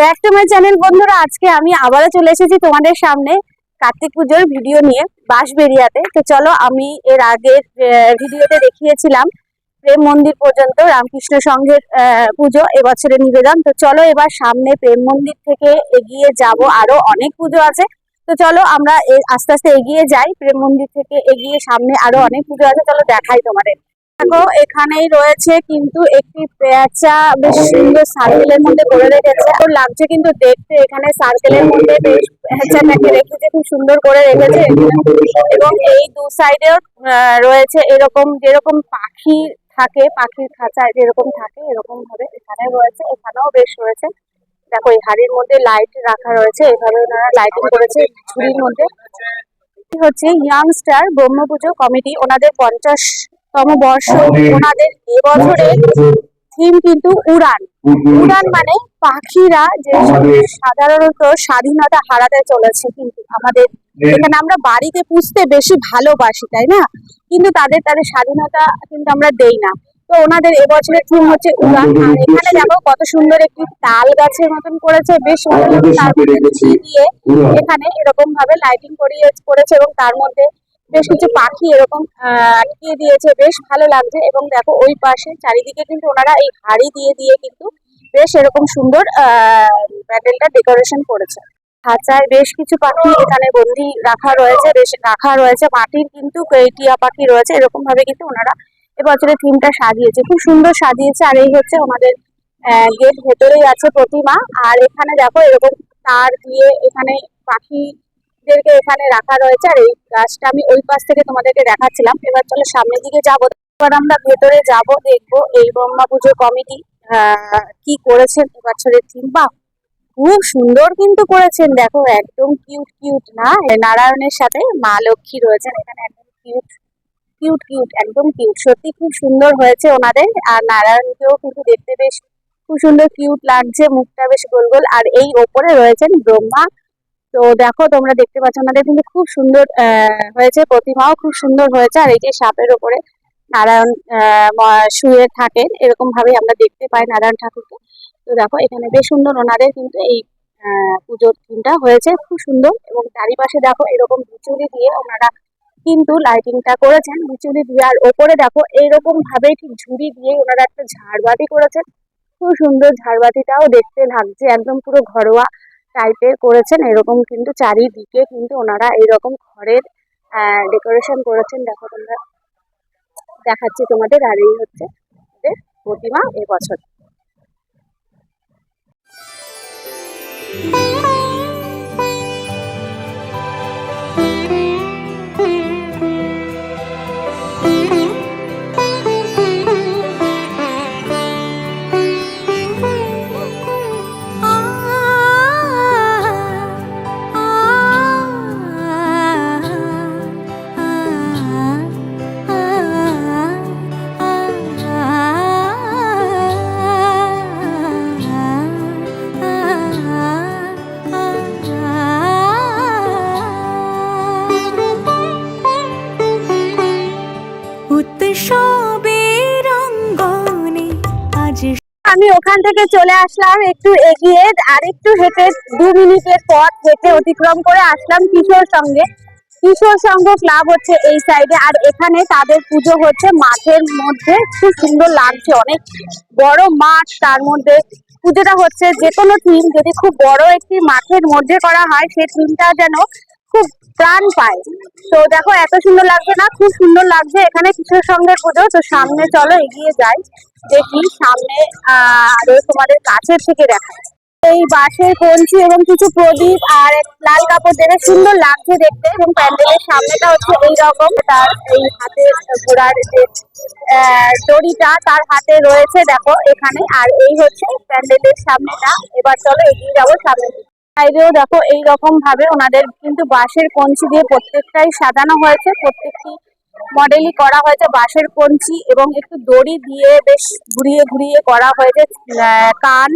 Back to my channel বন্ধুরা, আজকে আমি আবারও চলে এসেছি তোমাদের সামনে কার্তিক পুজোর ভিডিও নিয়ে বাঁশবেরিয়াতে তো চলো আমি এর আগের ভিডিওতে দেখিয়েছিলাম প্রেম মন্দির পর্যন্ত, রামকৃষ্ণ সংঘের পুজো, এবছরের নিবেদন। তো চলো এবার সামনে প্রেম মন্দির থেকে এগিয়ে যাব। আরও অনেক পুজো আছে। তো চলো আমরা আস্তে আস্তে এগিয়ে যাই। প্রেম মন্দির থেকে এগিয়ে সামনে আরও অনেক পুজো আছে। চলো দেখাই তোমাদের। দেখো, এখানেই রয়েছে কিন্তু একটি পেঁচা বেশ সুন্দর সার্কেলের মধ্যে করে রেখেছে। তো লাগছে কিন্তু দেখতে, এখানে সার্কেলের মধ্যে বেশ পেঁচাটাকে রেখেছে খুব সুন্দর করে রেখেছে। এবং এই দু সাইডেও রয়েছে এরকম, যেরকম পাখি থাকে, পাখির খাঁচায় যেরকম থাকে এরকম ভাবে এখানে রয়েছে, এখানেও বেশ রয়েছে। দেখো, এই হাড়ির মধ্যে লাইট রাখা রয়েছে এইভাবে ওনারা লাইটিং করেছে ঝুড়ির মধ্যে। হচ্ছে ইয়াংস্টার ব্রহ্মপুজো কমিটি ওনাদের পঞ্চাশতম বর্ষ ওনাদের এবছরের থিম কিন্তু উড়ান। উড়ান। মানে পাখিরা যে সাধারণত স্বাধীনতা হারাতে চলেছে কিন্তু আমাদের এখানে আমরা বাড়িতে পুষতে বেশি ভালোবাসি তাই না? কিন্তু তাদের তাদের স্বাধীনতা কিন্তু আমরা দেই না। তো ওনাদের এবছরের থিম হচ্ছে উড়ান। আর এখানে দেখো কত সুন্দর একটি তাল গাছের মতন করেছে বেশ সুন্দর তার মধ্যে দিয়ে এখানে এরকম ভাবে লাইটিং করিয়ে করেছে এবং তার মধ্যে বেশ কিছু পাখি এরকম আটকিয়ে দিয়েছে, বেশ ভালো লাগছে। এবং দেখো, ওই পাশে চারিদিকে কিন্তু ওনারা এই হাড়ি দিয়ে দিয়ে কিন্তু বেশ এরকম সুন্দর প্যান্ডেলটা ডেকোরেশন করেছে। খাঁচায় বেশ কিছু পাখি এখানে বন্দি রাখা রয়েছে, বেশ রাখা রয়েছে। মাটির কিন্তু টিয়া পাখি রয়েছে এরকম ভাবে কিন্তু ওনারা এবছরের থিমটা সাজিয়েছে। খুব সুন্দর সাজিয়েছে, আর এই হচ্ছে ওনাদের গেট ভেতরেই আছে প্রতিমা। আর এখানে দেখো, এরকম তার দিয়ে এখানে পাখিদেরকে এখানে রাখা রয়েছে, আর এই গাছটা আমি ওই পাশ থেকে তোমাদেরকে দেখাচ্ছিলাম। এবার চলো সামনের দিকে যাব। এবার আমরা ভেতরে যাব, দেখব এই ব্রহ্মা পুজো কমিটি কি করেছেন এবছরের থিম বা খুব সুন্দর কিন্তু করেছেন। দেখো, একদম কিউট কিউট না? নারায়ণের সাথে মা লক্ষ্মী রয়েছেন। এখানে একদম কিউট কিউট কিউট একদম কিউট সত্যি খুব সুন্দর হয়েছে ওনাদের। আর নারায়ণকেও কিন্তু দেখতে বেশ খুব সুন্দর কিউট লাগছে। মুখটা বেশ গোল গোল। আর এই ওপরে রয়েছেন ব্রহ্মা তো দেখো, তোমরা দেখতে পাচ্ছ ওনাদের কিন্তু খুব সুন্দর হয়েছে, প্রতিমাও খুব সুন্দর হয়েছে, আর এই যে সাপের ওপরে নারায়ণ শুয়ে থাকেন এরকম ভাবে আমরা দেখতে পাই নারায়ণ ঠাকুরকে। তো দেখো, এখানে বেশ সুন্দর ওনাদের কিন্তু এই পুজোর থিমটা হয়েছে, খুব সুন্দর, এবং চারিপাশে দেখো, এরকম বিচুলি দিয়ে ওনারা কিন্তু লাইটিংটা করেছেন, বিচুলি দিয়ে, আর ওপরে দেখো এইরকম ভাবে ঠিক ঝুড়ি দিয়ে ওনারা একটা ঝাড়বাতি করেছেন। খুব সুন্দর ঝাড়বাতিটাও দেখতে লাগছে, একদম পুরো ঘরোয়া টাইপের করেছেন, এরকম কিন্তু চারিদিকে কিন্তু ওনারা এরকম ঘরের ডেকোরেশন করেছেন। দেখো তোমরা, দেখাচ্ছি তোমাদের আর এই হচ্ছে প্রতিমা এবছর। উৎসবের আমি ওখান থেকে চলে আসলাম একটু এগিয়ে, আর একটু হেঁটে দু মিনিটের পথ হেঁটে অতিক্রম করে আসলাম কিশোর সঙ্গে। কিশোর সংঘ ক্লাব হচ্ছে এই সাইডে আর এখানে তাদের পুজো হচ্ছে মাঠের মধ্যে। খুব সুন্দর লাগছে, অনেক বড় মাঠ তার মধ্যে। পুজোটা হচ্ছে যে কোনো থিম যদি খুব বড় একটি মাঠের মধ্যে করা হয় সেই থিমটা যেন খুব প্রাণ পায়। তো দেখো, এত সুন্দর লাগছে না, খুব সুন্দর লাগছে এখানে কিশোর সঙ্গের পুজো। তো সামনে চলো, এগিয়ে যাই। দেখি সামনে তোমাদের কাছের থেকে দেখা এই বাঁশের কঞ্চি এবং কিছু প্রদীপ আর লাল কাপড় দেবে। সুন্দর লাগছে দেখতে এবং প্যান্ডেলের সামনেটা হচ্ছে এই রকম তার এই হাতে ঘোড়ার যে দড়িটা তার হাতে রয়েছে, দেখো এখানে। আর এই হচ্ছে প্যান্ডেলের সামনেটা। এবার চলো এগিয়ে যাব সামনে সাইডেও দেখো এই রকম ভাবে ওনাদের কিন্তু বাঁশের কঞ্চি দিয়ে প্রত্যেকটাই সাজানো হয়েছে। প্রত্যেকটি মডেলই করা হয়েছে বাঁশের কঞ্চি এবং একটু দড়ি দিয়ে বেশ ঘুরিয়ে ঘুরিয়ে করা হয়েছে কান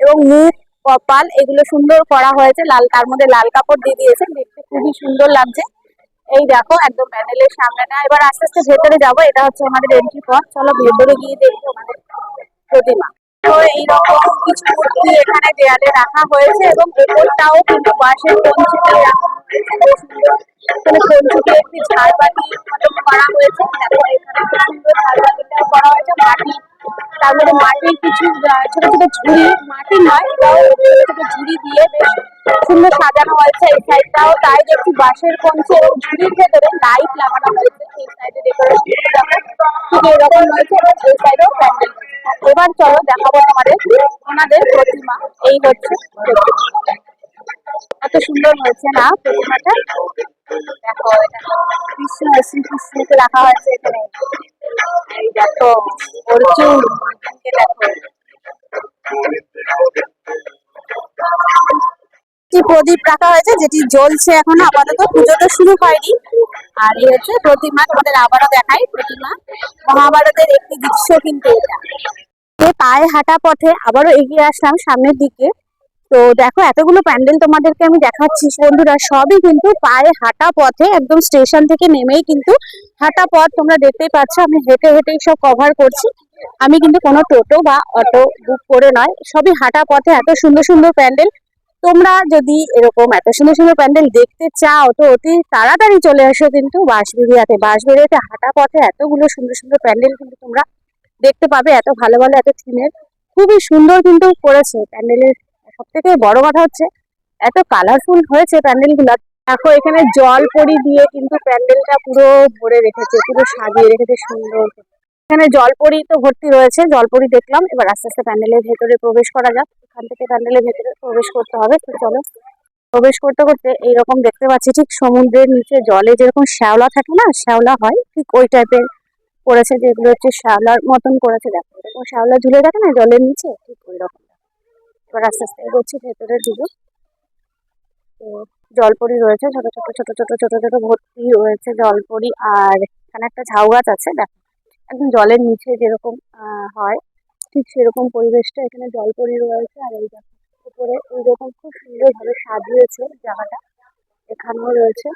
এবং মুখ, কপাল এগুলো সুন্দর করা হয়েছে। লাল, তার মধ্যে লাল কাপড় দিয়ে দিয়েছে দেখতে খুবই সুন্দর লাগছে। এই দেখো, একদম প্যান্ডেলের সামনেটা এবার আস্তে আস্তে ভেতরে যাব। এটা হচ্ছে আমাদের এন্ট্রি পথ চলো ভেতরে গিয়ে দেখি আমাদের প্রতিমা। তো এইরকম কিছু মূর্তি এখানে দেয়ালে রাখা হয়েছে এবং ওপরটাও কিন্তু বাঁশের কঞ্চি রাখা। এখানে কঞ্চি একটি ঝাড়বাতি করা হয়েছে। দেখো, এখানে সুন্দর ঝাড়বাতিটাও করা হয়েছে। মাটি তারপরে মাটির কিছু ছোট ছোট ঝুড়ি মাটির নয় ছোট ছোট ঝুড়ি দিয়ে বেশ সুন্দর সাজানো হয়েছে। এই সাইডটাও তাই দেখছি বাঁশের কঞ্চি এবং ঝুড়ির ভেতরে লাইট লাগানো হয়েছে। এই সাইডে ডেকোরেশন ঠিক এরকম রয়েছে এবং এই সাইডেও প্যান্ডেল এবার চলো দেখাবো তোমাদের ওনাদের প্রতিমা। এই হচ্ছে এত সুন্দর হয়েছে না প্রতিমাটা? দেখো, কৃষ্ণ শ্রীকৃষ্ণকে রাখা হয়েছে এখানে। এই দেখো, অর্জুন দেখো। প্রদীপ রাখা হয়েছে, যেটি জ্বলছে এখন। আপাতত পুজো তো শুরু হয়নি। আর হচ্ছে প্রতিমা তোমাদের আবারও দেখাই। প্রতিমা মহাভারতের একটি দৃশ্য কিন্তু এটা। পায়ে হাঁটা পথে আবারও এগিয়ে আসলাম সামনের দিকে। তো দেখো, এতগুলো প্যান্ডেল তোমাদেরকে আমি দেখাচ্ছি। বন্ধুরা, সবই কিন্তু পায়ে হাঁটা পথে একদম স্টেশন থেকে নেমেই কিন্তু হাঁটা পথ তোমরা দেখতেই পাচ্ছ। আমি হেঁটে হেঁটেই সব কভার করছি। আমি কিন্তু কোনো টোটো বা অটো বুক করে নয়। সবই হাঁটা পথে এত সুন্দর সুন্দর প্যান্ডেল। তোমরা যদি এরকম এত সুন্দর সুন্দর প্যান্ডেল দেখতে চাও, তো অতি তাড়াতাড়ি চলে আসো কিন্তু বাঁশবেরিয়াতে বাঁশবেরিয়াতে হাঁটা পথে এতগুলো সুন্দর সুন্দর প্যান্ডেল কিন্তু তোমরা দেখতে পাবে, এত ভালো ভালো এত থিমের। খুবই সুন্দর কিন্তু করেছে প্যান্ডেলের। সব থেকে বড় কথা হচ্ছে, এত কালারফুল হয়েছে প্যান্ডেলগুলো। দেখো, এখানে জল পরি দিয়ে কিন্তু প্যান্ডেলটা পুরো ভরে রেখেছে, পুরো সাজিয়ে রেখেছে সুন্দর। এখানে জলপরি তো ভর্তি রয়েছে, জলপরি দেখলাম। এবার আস্তে আস্তে প্যান্ডেলের ভেতরে প্রবেশ করা যাক। এখান থেকে প্যান্ডেলের ভেতরে প্রবেশ করতে হবে। চলো, প্রবেশ করতে করতে এইরকম দেখতে পাচ্ছি ঠিক সমুদ্রের নিচে জলে যেরকম শ্যাওলা থাকে না, শ্যাওলা হয়, ঠিক ওই টাইপের করেছে যেগুলো হচ্ছে শ্যাওলার মতন করেছে। দেখো, এরকম শ্যাওলা ঝুলে থাকে না জলের নিচে, ঠিক ওই রকম এবার আস্তে আস্তে এগোচ্ছি, ভেতরে ঢুকবো তো জলপরি রয়েছে ছোট ছোট ছোট ছোট ছোট ছোট ভর্তি রয়েছে জলপরি। আর এখানে একটা ঝাউ গাছ আছে, দেখো। একদম জলের নিচে যেরকম হয়, ঠিক সেরকম পরিবেশটা এখানে জল জলপরি রয়েছে আর এই উপরে এইরকম খুব সুন্দরভাবে সাজিয়েছে জায়গাটা, এখানেও রয়েছে।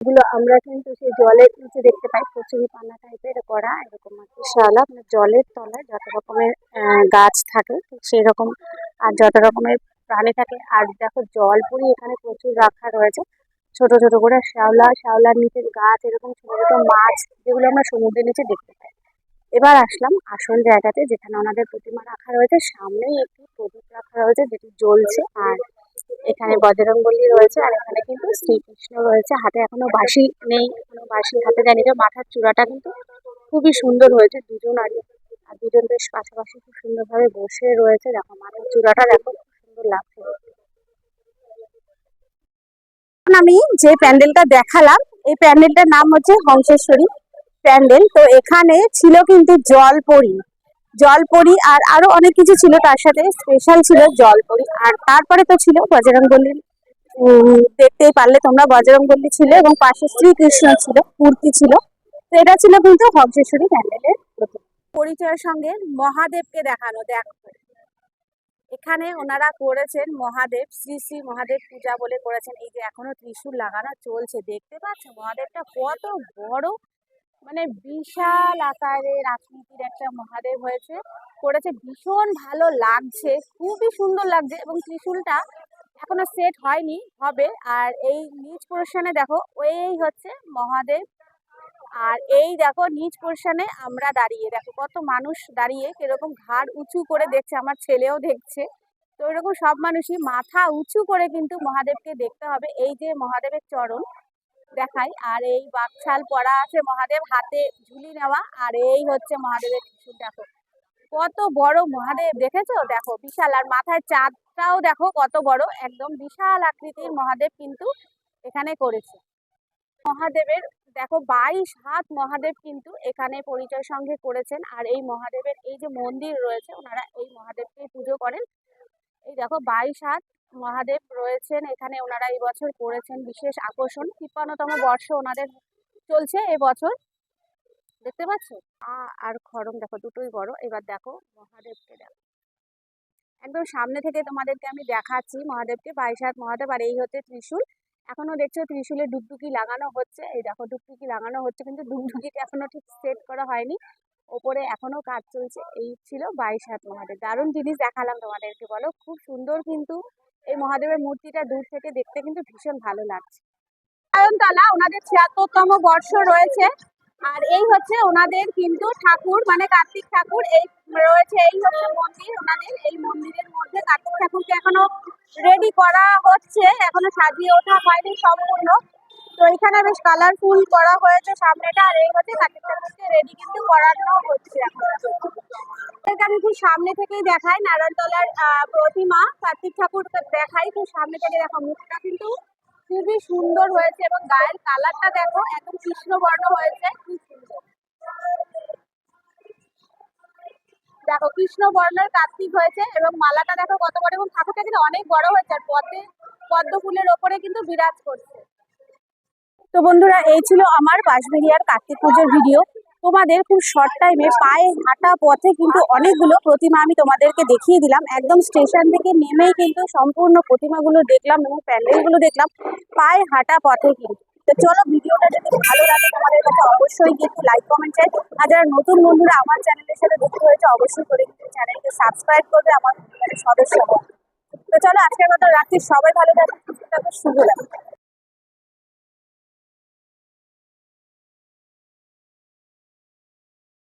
এগুলো আমরা কিন্তু সেই জলের নিচে দেখতে পাই, কচুরি পানা টাইপের করা এরকম শ্যাওলা মানে জলের তলায় যত রকমের গাছ থাকে সেই রকম আর যত রকমের প্রাণী থাকে। আর দেখো জলপুরি এখানে প্রচুর রাখা রয়েছে। ছোট ছোট করে শ্যাওলা, শ্যাওলার নিচের গাছ, এরকম ছোট ছোট মাছ, যেগুলো আমরা সমুদ্রের নিচে দেখতে পাই। এবার আসলাম আসল জায়গাতে যেখানে ওনাদের প্রতিমা রাখা রয়েছে। সামনেই একটি প্রদীপ রাখা রয়েছে যেটি জ্বলছে আর এখানে বজরংবলী রয়েছে আর এখানে কিন্তু শ্রীকৃষ্ণ রয়েছে। হাতে এখনও বাঁশি নেই, এখনও বাঁশি হাতে দেয়নি তো মাথার চূড়াটা কিন্তু খুবই সুন্দর হয়েছে দুজন আর আর দুজন বেশ পাশাপাশি খুব সুন্দরভাবে বসে রয়েছে। দেখো, মাথার চূড়াটা দেখো, খুব সুন্দর লাগছে। এখন আমি যে প্যান্ডেলটা দেখালাম এই প্যান্ডেলটার নাম হচ্ছে হংসেশ্বরী প্যান্ডেল। তো এখানে ছিল কিন্তু জলপরি জলপরি আর আরও অনেক কিছু ছিল তার সাথে। স্পেশাল ছিল জলপরি আর তারপরে তো ছিল বজরংবলীর উম, দেখতেই পারলে তোমরা বজরংবলী ছিল এবং পাশে শ্রীকৃষ্ণ ছিল মূর্তি ছিল। তো এটা ছিল কিন্তু হংসেশ্বরী প্যান্ডেলের পরিচয়ের সঙ্গে মহাদেবকে দেখানো দেখো। এখানে ওনারা করেছেন মহাদেব, শ্রী শ্রী মহাদেব পূজা বলে করেছেন। এই যে এখনও ত্রিশূল লাগানো চলছে, দেখতে পাচ্ছ? মহাদেবটা কত বড় মানে বিশাল আকারের আকৃতির একটা মহাদেব হয়েছে। করেছে, ভীষণ ভালো লাগছে, খুবই সুন্দর লাগছে এবং ত্রিশূলটা এখনও সেট হয়নি, হবে। আর এই নিচ পোর্শনে দেখো, এই হচ্ছে মহাদেব আর এই দেখো নিচ পোর্শনে আমরা দাঁড়িয়ে, দেখো কত মানুষ দাঁড়িয়ে কীরকম ঘাড় উঁচু করে দেখছে, আমার ছেলেও দেখছে। তো এরকম সব মানুষই মাথা উঁচু করে কিন্তু মহাদেবকে দেখতে হবে। এই যে মহাদেবের চরণ দেখাই, আর এই বাকছাল পরা আছে মহাদেব, হাতে ঝুলি নেওয়া, আর এই হচ্ছে মহাদেবের ত্রিশূল, দেখো। কত বড় মহাদেব, দেখেছ? দেখো, বিশাল। আর মাথায় চাঁদটাও দেখো কত বড়, একদম বিশাল আকৃতির মহাদেব কিন্তু এখানে করেছে। মহাদেবের দেখো বাইশ হাত মহাদেব কিন্তু এখানে পরিচয় সঙ্গে করেছেন। আর এই মহাদেবের এই যে মন্দির রয়েছে, ওনারা এই মহাদেবকে পুজো করেন। এই দেখো বাইশ হাত মহাদেব রয়েছেন এখানে, ওনারা এই বছর করেছেন বিশেষ আকর্ষণ। তিপ্পান্নতম বর্ষ ওনাদের চলছে এই বছর। দেখতে পাচ্ছ? আর খরম দেখো, দুটোই বড়। এবার দেখো মহাদেবকে দেখো। একদম সামনে থেকে তোমাদেরকে আমি দেখাচ্ছি মহাদেবকে, বাইশ হাত মহাদেব। আর এই হচ্ছে ত্রিশূল। এখনও দেখছ ত্রিশুলে ডুগডুগি লাগানো হচ্ছে। এই দেখো ডুগডুগি লাগানো হচ্ছে কিন্তু ডুগডুগিটা এখনও ঠিক সেট করা হয়নি। ওপরে এখনও কাজ চলছে। এই ছিল বাইশ হাত মহাদেব। দারুণ জিনিস দেখালাম তোমাদেরকে, বলো। খুব সুন্দর কিন্তু এই মহাদেবের মূর্তিটা দূর থেকে দেখতে কিন্তু ভীষণ ভালো লাগছে। কারণ তালা ওনাদের ছিয়াত্তরতম বর্ষ রয়েছে। আর এই হচ্ছে ওনাদের কিন্তু ঠাকুর মানে কার্তিক ঠাকুর, এই রয়েছে এই হচ্ছে মন্দির ওনাদের, এই মন্দিরের মধ্যে কার্তিক ঠাকুরকে এখনও রেডি করা হচ্ছে, এখনও সাজিয়ে ওঠা হয়নি সম্পূর্ণ। তো এখানে বেশ কালারফুল করা হয়েছে সামনেটা, আর এই হচ্ছে কার্তিক ঠাকুরকে রেডি কিন্তু করানো হচ্ছে এখন। খুব সামনে থেকেই দেখাই, নারায়ণতলার প্রতিমা কার্তিক ঠাকুরকে দেখাই, খুব সামনে থেকে দেখো মুখটা কিন্তু খুবই সুন্দর হয়েছে এবং গায়ের কালারটা দেখো, একদম কৃষ্ণবর্ণ হয়েছে খুব সুন্দর। দেখো কৃষ্ণ বর্ণের কার্তিক হয়েছে এবং মালাটা দেখো কত বড় এবং ঠাকুরটা কিন্তু অনেক বড় হয়েছে আর পদ্মে, পদ্ম ফুলের ওপরে কিন্তু বিরাজ করছে। তো বন্ধুরা, এই ছিল আমার বাঁশবেরিয়ার কার্তিক পুজোর ভিডিও তোমাদের খুব শর্ট টাইমে পায়ে হাঁটা পথে কিন্তু অনেকগুলো প্রতিমা আমি তোমাদেরকে দেখিয়ে দিলাম। একদম স্টেশন থেকে নেমেই কিন্তু সম্পূর্ণ প্রতিমাগুলো দেখলাম এবং প্যান্ডেলগুলো দেখলাম পায়ে হাঁটা পথে কিন্তু। তো চলো ভিডিওটা যদি ভালো লাগে তোমাদের কাছে অবশ্যই কিন্তু লাইক কমেন্ট চাই আর যারা নতুন বন্ধুরা আমার চ্যানেলের সাথে যুক্ত হয়েছে, অবশ্যই করে কিন্তু চ্যানেলকে সাবস্ক্রাইব করবে আমার পরিবারের সদস্য হবে তো চলো আজকের মতো রাখছি। সবাই ভালো থাকবে সুস্থ থাকবে শুভ লাগবে